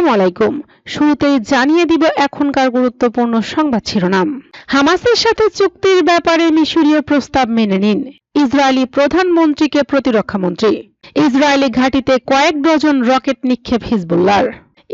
আসসালামু আলাইকুম। শুরুতেই জানিয়ে দিব এখনকার গুরুত্বপূর্ণ সংবাদ শিরোনাম। হামাসের সাথে চুক্তির ব্যাপারে মিশরীয় প্রস্তাব মেনে নিন, ইসরায়েলি প্রধানমন্ত্রীকে প্রতিরক্ষামন্ত্রী ইসরায়েলি ঘাঁটিতে কয়েক ডজন রকেট নিক্ষেপ হিজবুল্লার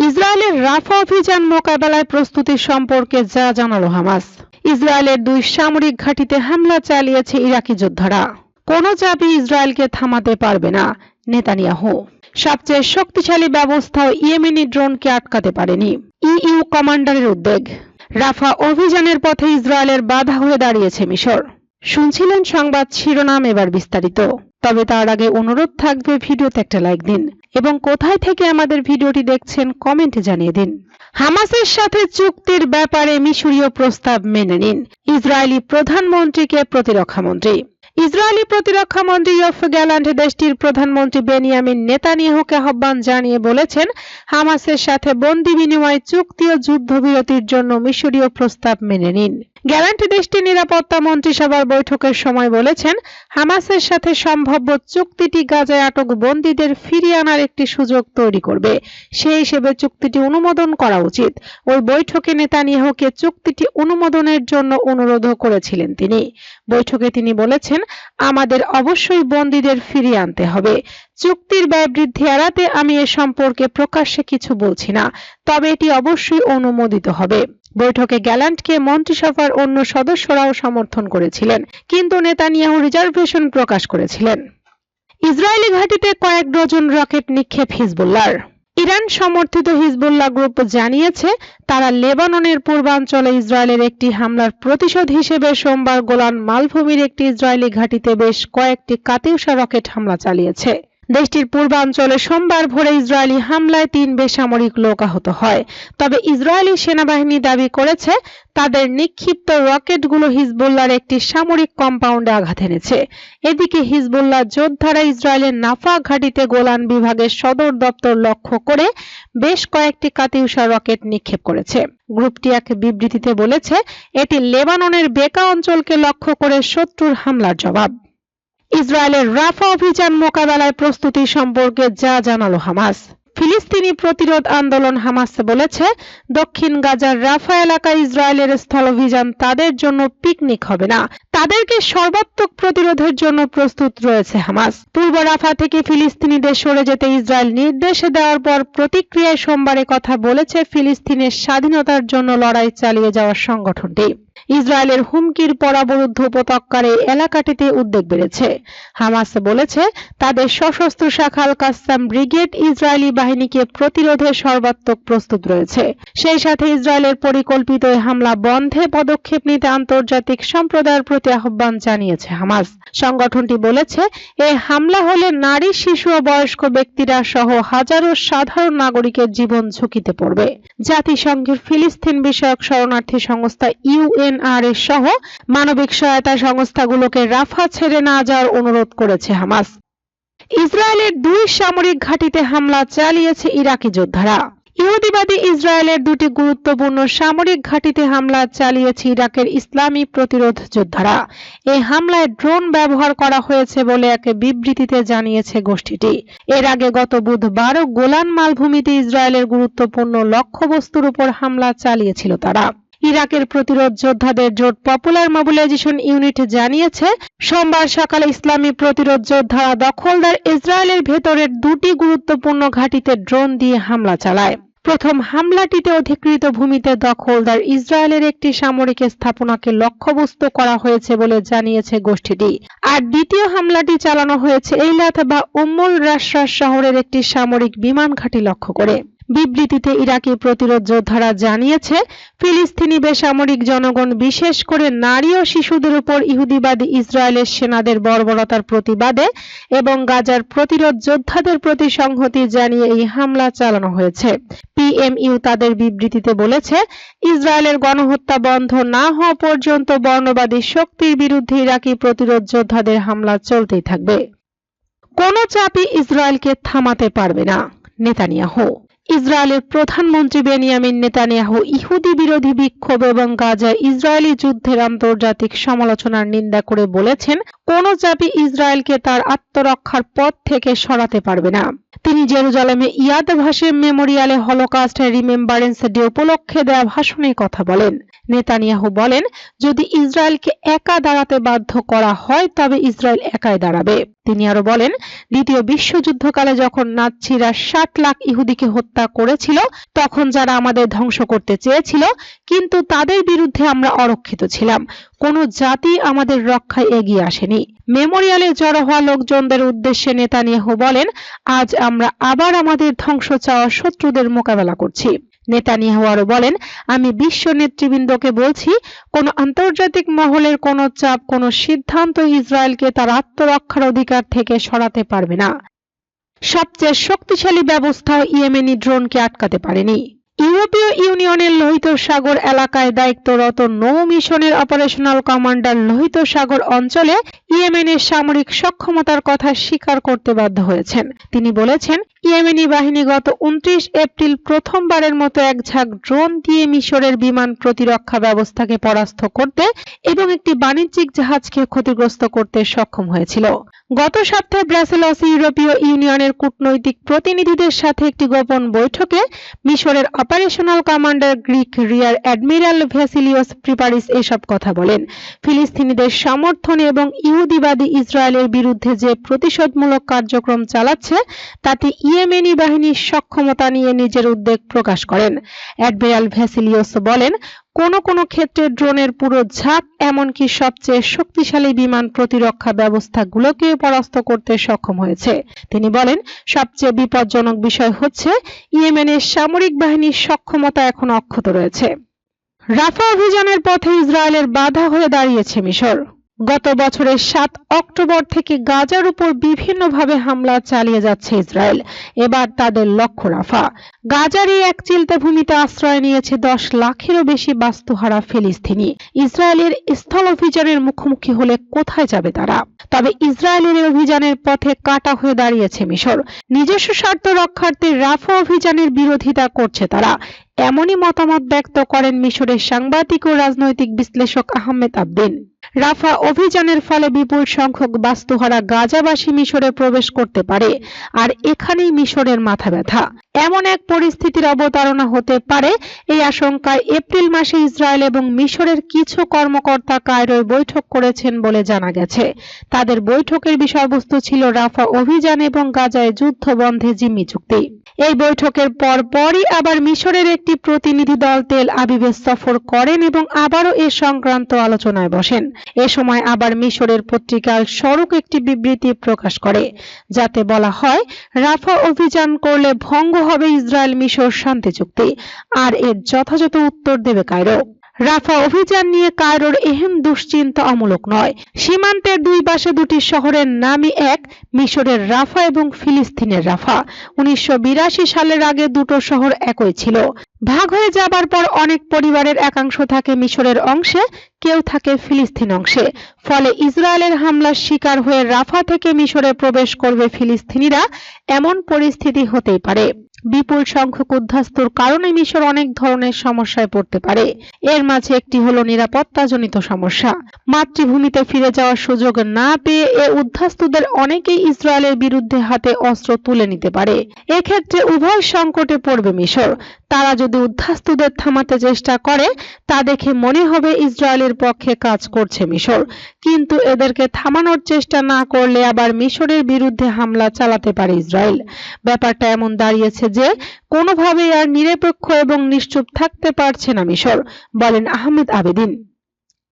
ইসরায়েলের রাফা অভিযান মোকাবেলায় প্রস্তুতি সম্পর্কে যা জানালো হামাস। ইসরায়েলের দুই সামরিক ঘাঁটিতে হামলা চালিয়েছে ইরাকি যোদ্ধারা। কোনো চাপই ইসরায়েলকে থামাতে পারবে না, নেতানিয়াহু। সবচেয়ে শক্তিশালী ব্যবস্থাও ইয়েমেনি ড্রোনকে আটকাতে পারেনি। ইইউ কমান্ডারের উদ্বেগ। রাফা অভিযানের পথে ইসরায়েলের বাধা হয়ে দাঁড়িয়েছে মিশর। শুনছিলেন সংবাদ শিরোনাম এবার বিস্তারিত। তবে তার আগে অনুরোধ থাকবে ভিডিওতে একটা লাইক দিন এবং কোথায় থেকে আমাদের ভিডিওটি দেখছেন কমেন্টে জানিয়ে দিন। হামাসের সাথে চুক্তির ব্যাপারে মিশরীয় প্রস্তাব মেনে নিন। ইসরায়েলি প্রধানমন্ত্রীকে প্রতিরক্ষামন্ত্রী। ইসরায়েলি প্রতিরক্ষা মন্ত্রী ইয়ফ গ্যালান্ড দেশটির প্রধানমন্ত্রী বেনিয়ামিন নেতানিয়াহুকে আহ্বান জানিয়ে বলেছেন, হামাসের সাথে বন্দি বিনিময় চুক্তি ও যুদ্ধবিরতির জন্য মিশরীয় প্রস্তাব মেনে নিন। গ্যালান্ট দেশটির নিরাপত্তা মন্ত্রিসভার বৈঠকের সময় বলেছেন, হামাসের সাথে সম্ভাব্য চুক্তিটি গাজায় আটক বন্দীদের ফিরিয়ে আনার একটি সুযোগ তৈরি করবে। সেই হিসেবে চুক্তিটি অনুমোদন করা উচিত। ওই বৈঠকে নেতানিয়াহুকে চুক্তিটি অনুমোদনের জন্য অনুরোধও করেছিলেন তিনি। বৈঠকে তিনি বলেছেন, আমাদের অবশ্যই বন্দীদের ফিরিয়ে আনতে হবে। চুক্তির ব্যয় বৃদ্ধি এড়াতে আমি এ সম্পর্কে প্রকাশ্যে কিছু বলছি না, তবে এটি অবশ্যই অনুমোদিত হবে। বৈঠকে গ্যালান্টকে মন্ত্রিসভার অন্য সদস্যরাও সমর্থন করেছিলেন, কিন্তু নেতানিয়াহু রিজার্ভেশন প্রকাশ করেছিলেন। ইসরায়েলি ঘাঁটিতে কয়েক ডজন রকেট নিক্ষেপ হিজবুল্লার ইরান সমর্থিত হিজবুল্লাহ গ্রুপ জানিয়েছে, তারা লেবাননের পূর্বাঞ্চলে ইসরায়েলের একটি হামলার প্রতিশোধ হিসেবে সোমবার গোলান মালভূমির একটি ইসরায়েলি ঘাঁটিতে বেশ কয়েকটি কাতিউষা রকেট হামলা চালিয়েছে। দেশটির পূর্বাঞ্চলে সোমবার ভোরে ইসরায়েলি হামলায় তিন বেসামরিক লোক আহত হয়। তবে ইসরায়েলি সেনাবাহিনী দাবি করেছে, তাদের নিক্ষিপ্ত রকেটগুলো হিজবুল্লার একটি সামরিক কম্পাউন্ডে আঘাত এনেছে। এদিকে হিজবুল্লাহ যোদ্ধারা ইসরায়েলের নাফা ঘাটিতে গোলান বিভাগের সদর দপ্তর লক্ষ্য করে বেশ কয়েকটি কাতিউষা রকেট নিক্ষেপ করেছে। গ্রুপটি এক বিবৃতিতে বলেছে, এটি লেবাননের বেকা অঞ্চলকে লক্ষ্য করে শত্রুর হামলার জবাব। ইসরায়েলের রাফা অভিযান মোকাবেলায় প্রস্তুতি সম্পর্কে যা জানালো হামাস। ফিলিস্তিনি প্রতিরোধ আন্দোলন হামাস বলেছে, দক্ষিণ গাজার রাফা এলাকায় ইসরায়েলের স্থলাভিযান তাদের জন্য পিকনিক হবে না। তাদেরকে সর্বাত্মক প্রতিরোধের জন্য প্রস্তুত রয়েছে হামাস। পূর্ব রাফা থেকে ফিলিস্তিনিদের সরে যেতে ইসরায়েল নির্দেশ দেওয়ার পর প্রতিক্রিয়ায় সোমবারে কথা বলেছে ফিলিস্তিনের স্বাধীনতার জন্য লড়াই চালিয়ে যাওয়ার সংগঠনটি। ইসরায়েলের হুমকির পরাবরুদ্ধ উপত্যকার এই এলাকাটিতে উদ্বেগ বেড়েছে। হামাস বলেছে, তাদের সশস্ত্র শাখা আল কাসাম ব্রিগেড ইসরায়েলি বাহিনীকে প্রতিরোধে সর্বাত্মক প্রস্তুত রয়েছে। সেই সাথে ইসরায়েলের পরিকল্পিত হামলা বন্ধে পদক্ষেপ নিতে আন্তর্জাতিক সম্প্রদায়ের প্রতি আহ্বান জানিয়েছে হামাস। সংগঠনটি বলেছে, এই হামলা হলে নারী, শিশু ও বয়স্ক ব্যক্তিরা সহ হাজারো সাধারণ নাগরিকের জীবন ঝুঁকিতে পড়বে। জাতিসংঘের ফিলিস্তিন বিষয়ক শরণার্থী সংস্থা ইউএন ইউএনআরএস সহ মানবিক সহায়তা সংস্থাগুলোকে রাফা ছেড়ে না যাওয়ার অনুরোধ করেছে হামাস। ইসরায়েলের দুই সামরিক ঘাঁটিতে হামলা চালিয়েছে ইরাকি যোদ্ধারা। ইহুদিবাদী ইসরায়েলের দুটি গুরুত্বপূর্ণ সামরিক ঘাঁটিতে হামলা চালিয়েছে ইরাকের ইসলামী প্রতিরোধ যোদ্ধারা। এই হামলায় ড্রোন ব্যবহার করা হয়েছে বলে এক বিবৃতিতে জানিয়েছে গোষ্ঠীটি। এর আগে গত বুধবারও গোলান মালভূমিতে ইসরায়েলের গুরুত্বপূর্ণ লক্ষ্যবস্তুর উপর হামলা চালিয়েছিল তারা। ইরাকের প্রতিরোধ যোদ্ধাদের জোট পপুলার মোবিলাইজেশন ইউনিট জানিয়েছে, সোমবার সকালে ইসলামী প্রতিরোধ যোদ্ধারা দখলদার ইসরায়েলের ভেতরের দুটি গুরুত্বপূর্ণ ঘাঁটিতে ড্রোন দিয়ে হামলা চালায়। প্রথম হামলাটিতে অধিকৃত ভূমিতে দখলদার ইসরায়েলের একটি সামরিক স্থাপনাকে লক্ষ্যবস্তু করা হয়েছে বলে জানিয়েছে গোষ্ঠীটি। আর দ্বিতীয় হামলাটি চালানো হয়েছে এইলাত বা উম্মুল রাশরাস শহরের একটি সামরিক বিমান ঘাঁটি লক্ষ্য করে। বিবৃতিতে ইরাকি প্রতিরোধ যোদ্ধারা জানিয়েছে, ফিলিস্তিনি বেসামরিক জনগণ বিশেষ করে নারী ও শিশুদের উপর ইহুদিবাদী ইসরায়েলের সেনাদের বর্বরতার প্রতিবাদে এবং গাজার প্রতিরোধ যোদ্ধাদের প্রতি সংহতি জানিয়ে এই হামলা চালানো হয়েছে। পিএমইউ তাদের বিবৃতিতে বলেছে, ইসরায়েলের গণহত্যা বন্ধ না হওয়া পর্যন্ত বর্ণবাদী শক্তির বিরুদ্ধে ইরাকি প্রতিরোধ যোদ্ধাদের হামলা চলতেই থাকবে। কোনো চাপই ইসরায়েলকে থামাতে পারবে না। নেতানিয়াহু ইসরায়েলের প্রধানমন্ত্রী বেনিয়ামিন নেতানিয়াহু ইহুদি বিরোধী বিক্ষোভ এবং গাজায় ইসরায়েলি যুদ্ধের আন্তর্জাতিক সমালোচনার নিন্দা করে বলেছেন, কোন জাতি ইসরায়েলকে তার আত্মরক্ষার পথ থেকে সরাতে পারবে না। তিনি জেরুজালেমে ইয়াদ ভাষে মেমোরিয়ালে হলোকাস্ট রিমেম্বারেন্স ডে উপলক্ষে দেওয়া ভাষণে কথা বলেন। নেতানিয়াহু বলেন, যদি ইসরায়েলকে একা দাঁড়াতে বাধ্য করা হয়, তবে ইসরায়েল একাই দাঁড়াবে। তিনি আরও বলেন, দ্বিতীয় বিশ্বযুদ্ধকালে যখন নাৎসিরা ষাট লাখ ইহুদিকে হত্যা করেছিল, তখন যারা আমাদের ধ্বংস করতে চেয়েছিল, কিন্তু তাদের বিরুদ্ধে আমরা অরক্ষিত ছিলাম। কোনো জাতি আমাদের রক্ষায় এগিয়ে আসেনি। মেমোরিয়ালে জড়ো হওয়া লোকজনদের উদ্দেশ্যে নেতানিয়াহু বলেন, আজ আমরা আবার আমাদের ধ্বংস চাওয়া শত্রুদের মোকাবেলা করছি। নেতানিয়াহু আরও বলেন, আমি বিশ্ব নেতৃবৃন্দকে বলছি, কোন আন্তর্জাতিক মহলের কোনো চাপ, কোনো সিদ্ধান্ত ইসরায়েলকে তার আত্মরক্ষার অধিকার থেকে সরাতে পারবে না। সবচেয়ে শক্তিশালী ব্যবস্থা ইয়েমেনি ড্রোনকে আটকাতে পারেনি। ইউরোপীয় ইউনিয়নের লোহিত সাগর এলাকায় দায়িত্বরত নৌ মিশনের অপারেশনাল কমান্ডার লোহিত সাগর অঞ্চলে ইয়েমেনের সামরিক সক্ষমতার কথা স্বীকার করতে বাধ্য হয়েছেন। তিনি বলেছেন ইয়েমেনি বাহিনী গত উনত্রিশ এপ্রিল প্রথমবারের মতো এক ঝাঁক ড্রোন দিয়ে মিশরের বিমান প্রতিরক্ষা ব্যবস্থাকে পরাস্ত করতে এবং একটি বাণিজ্যিক জাহাজকে ক্ষতিগ্রস্ত করতে সক্ষম হয়েছিল। গত সপ্তাহে ব্রাসেলসে ইউরোপীয় ইউনিয়নের কূটনৈতিক প্রতিনিধিদের সাথে একটি গোপন বৈঠকে মিশরের operational commander Greek rear admiral Vasilios Priparis এসব কথা বলেন। ফিলিস্তিনিদের সমর্থন এবং ইহুদিবাদী ইসরায়েলের বিরুদ্ধে যে প্রতিশোধমূলক কার্যক্রম চালাচ্ছে, তাতে ইয়েমেনি বাহিনীর সক্ষমতা নিয়ে নিজের উদ্বেগ প্রকাশ করেন। অ্যাডমিরাল ভ্যাসিলিওস বলেন, কোন কোন ক্ষেত্রে ড্রোনের পুরো ঝাঁক এমনকি সবচেয়ে শক্তিশালী বিমান প্রতিরক্ষা ব্যবস্থাগুলোকে পরাস্ত করতে সক্ষম হয়েছে। তিনি বলেন, সবচেয়ে বিপজ্জনক বিষয় হচ্ছে, ইয়েমেনের সামরিক বাহিনীর সক্ষমতা এখন অক্ষত রয়েছে। রাফা অভিযানের পথে ইসরায়েলের বাধা হয়ে দাঁড়িয়েছে মিশর। গত বছরের সাত অক্টোবর থেকে গাজার উপর বিভিন্নভাবে হামলা চালিয়ে যাচ্ছে ইসরায়েল। এবার তাদের লক্ষ্য রাফা। গাজার এই এক চিলতে ভূমিতে আশ্রয় নিয়েছে দশ লাখেরও বেশি বাস্তুহারা ফিলিস্তিনি। ইসরায়েলের স্থল অভিযানের মুখোমুখি হলে কোথায় যাবে তারা? তবে ইসরায়েলের অভিযানের পথে কাটা হয়ে দাঁড়িয়েছে মিশর। নিজস্ব স্বার্থ রক্ষার্থে রাফা অভিযানের বিরোধিতা করছে তারা। এমনই মতামত ব্যক্ত করেন মিশরের সাংবাদিক ও রাজনৈতিক বিশ্লেষক আহমেদ আবদিন। রাফা অভিযানের ফলে বিপুল সংখ্যক বাস্তুহারা গাজাবাসী মিশরে প্রবেশ করতে পারে, আর এখানেই মিশরের মাথা ব্যথা। এমন এক পরিস্থিতির অবতারণা হতে পারে, এই আশঙ্কায় এপ্রিল মাসে ইসরায়েল এবং মিশরের কিছু কর্মকর্তা কায়রোয় বৈঠক করেছেন বলে জানা গেছে। তাদের বৈঠকের বিষয়বস্তু ছিল রাফা অভিযান এবং গাজায় যুদ্ধ বন্ধে জিম্মি চুক্তি। এই বৈঠকের পর পরই আবার মিশরের একটি প্রতিনিধি দল তেল আবিবে সফর করেন এবং আবারও এ সংক্রান্ত আলোচনায় বসেন। এ সময় আবার মিশরের পত্রিকার সড়ক একটি বিবৃতি প্রকাশ করে। যাতে বলা হয়, রাফা অভিযান করলে ভঙ্গ হবে ইসরায়েল মিশর শান্তি চুক্তি, আর এর যথাযথ উত্তর দেবে কায়রো। রাফা অভিযান নিয়ে কায়রোর এহেন দুশ্চিন্তা অমূলক নয়। সীমান্তের দুই পাশে দুটি শহরের নামই এক, মিশরের রাফা এবং ফিলিস্তিনের রাফা। উনিশশো বিরাশি সালের আগে দুটো শহর একই ছিল। ভাগ হয়ে যাবার পর অনেক পরিবারের একাংশ থাকে মিশরের অংশে কেউ থাকে ফিলিস্তিন অংশে। ফলে ইসরায়েলের হামলার শিকার হয়ে রাফা থেকে মিশরে প্রবেশ করবে ফিলিস্তিনিরা, এমন পরিস্থিতি হতেই পারে। বিপুল সংখ্যক উদ্ধাস্তুর কারণে মিশর অনেক ধরনের সমস্যায় পড়তে পারে। এর মাঝে একটি হলো নিরাপত্তাজনিত সমস্যা। মাতৃভূমিতে ফিরে যাওয়ার সুযোগ না পেয়ে এ উদ্ধাস্তুদের অনেকেই ইসরায়েলের বিরুদ্ধে হাতে অস্ত্র তুলে নিতে পারে। এক্ষেত্রে উভয় সংকটে পড়বে মিশর। তারা যদি উদ্ধাস্তুদের থামাতে চেষ্টা করে, তা দেখে মনে হবে ইসরায়েলের পক্ষে কাজ করছে মিশর। কিন্তু এদেরকে থামানোর চেষ্টা না করলে আবার মিশরের বিরুদ্ধে হামলা চালাতে পারে ইসরায়েল। ব্যাপারটা এমন দাঁড়িয়েছে যে কোনোভাবেই আর নিরপেক্ষ এবং নিশ্চুপ থাকতে পারছে না মিশর, বলেন আহমেদ আবেদিন।